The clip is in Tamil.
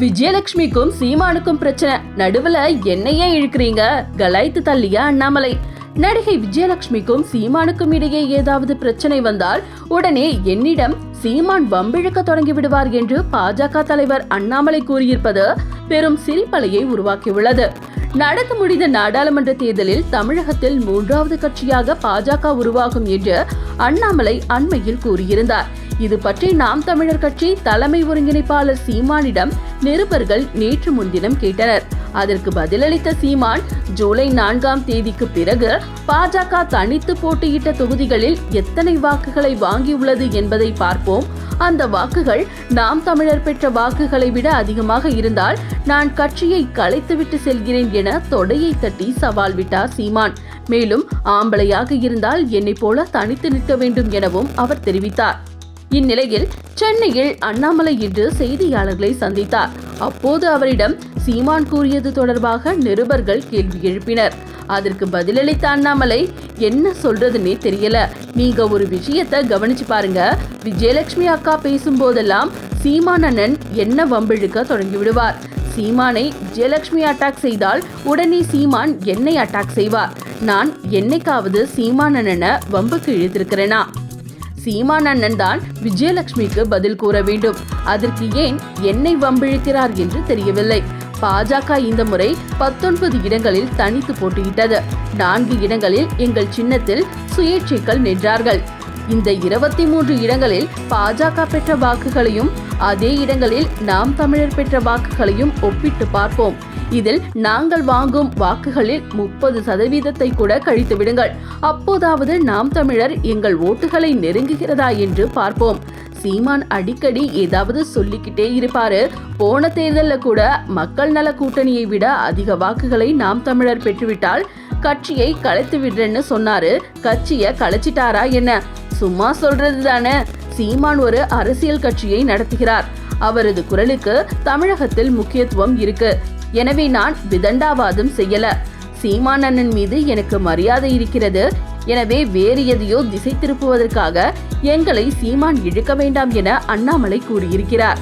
விஜயலட்சுமிக்கும் சீமானுக்கும் பிரச்சனை. நடுவுல என்னையே இழுக்கிறீங்க? கலாய்த்து தள்ளிய அண்ணாமலை? நடிகை விஜயலட்சுமிக்கும் சீமானுக்கும் இடையே ஏதாவது பிரச்சனை வந்தால் உடனே என்னிடம் சீமான் வம்பிழுக்க தொடங்கி விடுவார் என்று பாஜக தலைவர் அண்ணாமலை கூறியிருப்பது பெரும் சிரிப்பலையை உருவாக்கியுள்ளது. நடந்து முடிந்த நாடாளுமன்ற தேர்தலில் தமிழகத்தில் மூன்றாவது கட்சியாக பாஜக உருவாகும் என்று அண்ணாமலை அண்மையில் கூறியிருந்தார். இது பற்றி நாம் தமிழர் கட்சி தலைமை ஒருங்கிணைப்பாளர் சீமானிடம் நிருபர்கள் நேற்று முன்தினம் கேட்டனர். அதற்கு பதிலளித்த சீமான் ஜூலை நான்காம் தேதிக்கு பிறகு பாஜக தனித்து போட்டியிட்ட தொகுதிகளில் எத்தனை வாக்குகளை வாங்கியுள்ளது என்பதை பார்ப்போம். அந்த வாக்குகள் நாம் தமிழர் பெற்ற வாக்குகளை விட அதிகமாக இருந்தால் நான் கட்சியை கலைத்துவிட்டு செல்கிறேன் என தொடையை தட்டி சவால் விட்டார் சீமான். மேலும் ஆம்பளையாக இருந்தால் என்னை போல தனித்து நிற்க வேண்டும் எனவும் அவர் தெரிவித்தார். இந்நிலையில் சென்னையில் அண்ணாமலை இன்று செய்தியாளர்களை சந்தித்தார். அப்போது அவரிடம் சீமான் கூறியது தொடர்பாக நிருபர்கள் கேள்வி எழுப்பினர். அதற்கு பதிலளித்த அண்ணாமலை என்ன சொல்றதுன்னே தெரியல. நீங்க ஒரு விஷயத்த கவனிச்சு பாருங்க. விஜயலட்சுமி அக்கா பேசும்போதெல்லாம் சீமான் அண்ணன் என்ன வம்பிழுக்க தொடங்கி விடுவார் சீமானை விஜயலட்சுமி அட்டாக் செய்தால் உடனே சீமான் என்னை அட்டாக் செய்வார். நான் என்னைக்காவது சீமான் அண்ணனை வம்புக்கு இழுத்திருக்கிறேனா? சீமான் அண்ணன் தான் விஜயலட்சுமிக்கு பதில் கூற வேண்டும். அதற்கு ஏன் என்னை வம்பிழுக்கிறார் என்று தெரியவில்லை. பாஜக இந்த முறை பத்தொன்பது இடங்களில் தனித்து போட்டியிட்டது. நான்கு இடங்களில் எங்கள் சின்னத்தில் சுயேட்சைகள் நின்றார்கள். இந்த இருபத்தி மூன்று இடங்களில் பாஜக பெற்ற வாக்குகளையும் அதே இடங்களில் நாம் தமிழர் பெற்ற வாக்குகளையும் ஒப்பிட்டு பார்ப்போம். இதில் நாங்கள் வாங்கும் வாக்குகளில் முப்பது சதவீதத்தை கூட கழித்து விடுங்கள். அப்போதாவது நாம் தமிழர் எங்கள் ஓட்டுகளை நெருங்குகிறதா என்று பார்ப்போம். சீமான் அடிக்கடி ஏதாவது சொல்லிக்கிட்டே இருப்பாரு. போன தேர்தலில் கூட மக்கள் நல கூட்டணியை விட அதிக வாக்குகளை நாம் தமிழர் பெற்றுவிட்டால் கட்சியை கலைத்து விடுறேன்னு சொன்னாரு. கட்சியை கலைச்சிட்டாரா என்ன? சும்மா சொல்றது தானே சீமான் ஒரு அரசியல் கட்சியை நடத்துகிறார். அவரது குரலுக்கு தமிழகத்தில் முக்கியத்துவம் இருக்கு. எனவே நான் விதண்டாவாதம் செய்யல. சீமான் அண்ணன் மீது எனக்கு மரியாதை இருக்கிறது. எனவே வேறு எதையோ திசை திருப்புவதற்காக எங்களை சீமான் இழுக்க வேண்டாம் என அண்ணாமலை கூறியிருக்கிறார்.